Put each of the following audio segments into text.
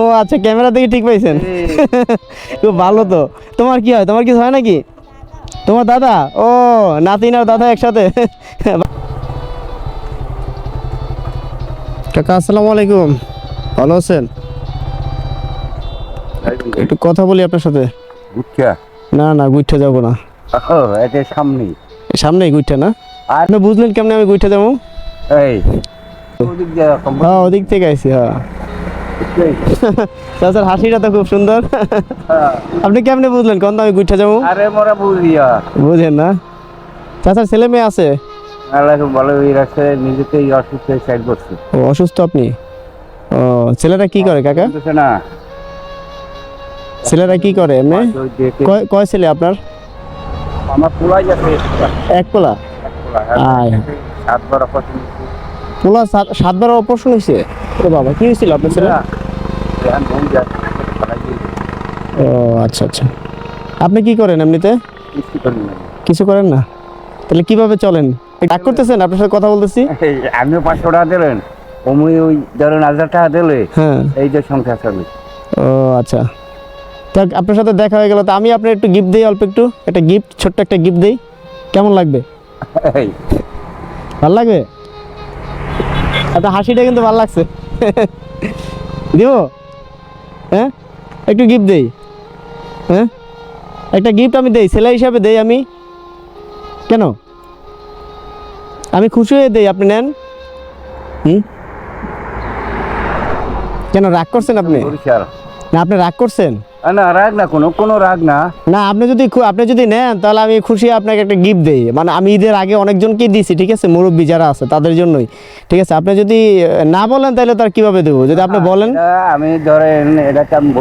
ও আচ্ছা ক্যামেরা থেকে ঠিক পাইছেন। খুব ভালো তো। তোমার কি হয়? তোমার কিছু হয় নাকি? তোমার দাদা? ও নাতিন আর দাদা একসাথে। কাকা আসসালামু আলাইকুম। ভালো আছেন? একটু কথা বলি আপনার সাথে। না না গুইঠা যাব না। ও সামনে সামনেই। গুইঠা না? আপনি বুঝলেন কেমনে আমি গুইঠা যাব? এই। ওদিক হ্যাঁ ওদিক থেকে আইসি হ্যাঁ। চাচার হাসিটা তো খুব সুন্দর। হ্যাঁ। আপনি কেমনে বুঝলেন? কোন আমি গুইঠা যাব? আরে মোরা বুঝিয়া বুঝেন না। চাচার ছেলে মেয়ে আছে? আল্লাহ ভালো রাখছে নিজেতেই অসুস্থ সাইড করছে। ও অসুস্থ আপনি? ও ছেলেরা কি করে কাকা? না। ছেলেরা কি করে এমনি? কয় ছেলে আপনার? আমার পোলাই যাচ্ছে এক পোলা? আয়। সাতবার অপারেশন পোলা সাত- সাতবার অপারেশন হয়েছে ও বাবা কি হয়েছিল আপনার ছেলে? ও আচ্ছা আচ্ছা। আপনি কি করেন এমনিতে? কিছু করেন না? তাহলে কীভাবে চলেন? ডাক করতেছেন? আপনার সাথে কথা বলতেছি? আমিও পাঁচশো টাকা দিলেন। অমুই ওই ধরেন হাজার টাকা দিলে। হ্যাঁ। এই যে সংখ্যা চলে। ও আচ্ছা। যাক আপনার সাথে দেখা হয়ে গেল। তো আমি আপনার একটু গিফট দিই অল্প একটু। একটা গিফট ছোট্ট একটা গিফট দিই। কেমন লাগবে? ভালো লাগবে? আপনার হাসিটা কিন্তু ভালো লাগছে। দিব? হ্যাঁ? একটু গিফট দেই। হ্যাঁ? একটা গিফট আমি দেই সেলাই হিসাবে দেই আমি। কেন? আমি খুশি হয়ে দেই আপনি নেন। হুম? কেন রাগ করছেন আপনি? না আপনি রাগ করছেন? না রাগ না কোনো কোনো রাগ না। না আপনি যদি আপনি যদি নেন তাহলে আমি খুশি আপনাকে একটা গিফট দেই। মানে আমি ঈদের আগে অনেকজনকেই দিয়েছি ঠিক আছে? মুরব্বী যারা আছে তাদের জন্যই। ঠিক আছে? আপনি যদি না বলেন তাহলে তার কীভাবে দেবো? যদি আপনি বলেন। আমি ধরেন এটাকে আমি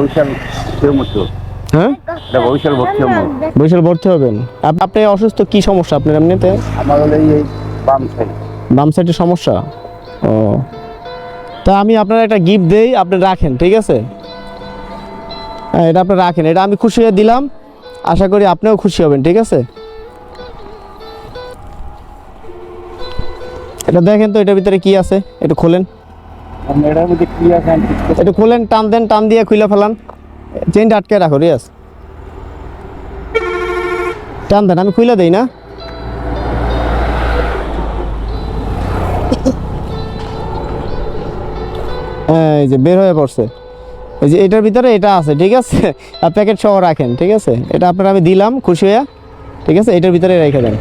মতো হ্যাঁ? এটা ভর্তি হব। বরিশাল ভর্তি হবেন? আপ- আপনি অসুস্থ কি সমস্যা আপনার এমনিতে? আমার হলো এই বাম সাইড বাম সমস্যা? ও। তা আমি আপনার একটা গিফট দেই আপনি রাখেন ঠিক আছে? এটা আপনি রাখেন। এটা আমি খুশি হয়ে দিলাম। আশা করি আপনিও খুশি হবেন, ঠিক আছে? এটা দেখেন তো, এটার ভিতরে কি আছে? একটু খোলেন। একটু খোলেন, টান দেন, টান দিয়ে খুলে ফেলান। চেনটা আটকে রাখো রিয়াস টান দেন, আমি খুলে দেই না। এই যে বের হয়ে পড়ছে। এই যে এটার ভিতরে এটা আছে ঠিক আছে? আর প্যাকেট সহ রাখেন ঠিক আছে? এটা আপনার আমি দিলাম খুশি হয়ে ঠিক আছে? এটার ভিতরে রেখে দেন।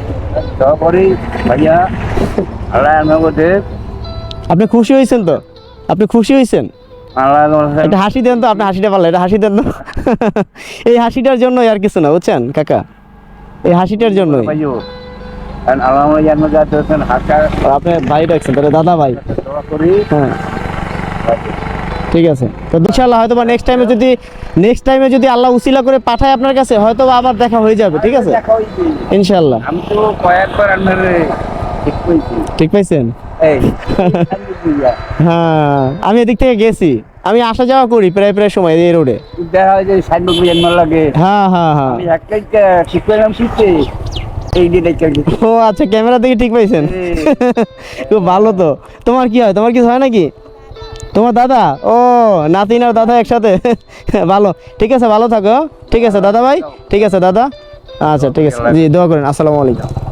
আপনি খুশি হয়েছেন তো? আপনি খুশি হয়েছেন একটা হাসি দেন তো আপনি হাসিটা পারলেন এটা হাসি দেন তো। এই হাসিটার জন্যই আর কিছু না বুঝছেন কাকা? এই হাসিটার জন্যই। পাইও আর আল্লাহ আমার জন্ম যা দিয়েছেন হাসা আর আপনি ভাই ডাকছেন তাহলে দাদা ভাই। হ্যাঁ। ঠিক আছে। তো ইনশাআল্লাহ হয়তো বা নেক্সট টাইমে যদি নেক্সট টাইমে যদি আল্লাহ উসিলা করে পাঠায় আপনার কাছে হয়তো আবার দেখা হয়ে যাবে ঠিক আছে? দেখা হইছে। ইনশাআল্লাহ। আমি তো কয়েকবার আপনার ঠিক পাইছেন? হ্যাঁ আমি এদিক থেকে গেছি। আমি আসা যাওয়া করি প্রায় প্রায় সময় এই রোডে দেখা হয় যে লাগে। হ্যাঁ হ্যাঁ হ্যাঁ। আমি একটাই ঠিক করলাম শিখতে দেখে ও আচ্ছা ক্যামেরা থেকে ঠিক পাইছেন। খুব ভালো তো। তোমার কি হয়? তোমার কিছু হয় নাকি? তোমার দাদা? ও, নাতিন আর দাদা একসাথে। ভালো। ঠিক আছে, ভালো থাকো ঠিক আছে, দাদা ভাই? ঠিক আছে, দাদা। আচ্ছা ঠিক আছে। জি, দোয়া করেন। আসসালামু আলাইকুম।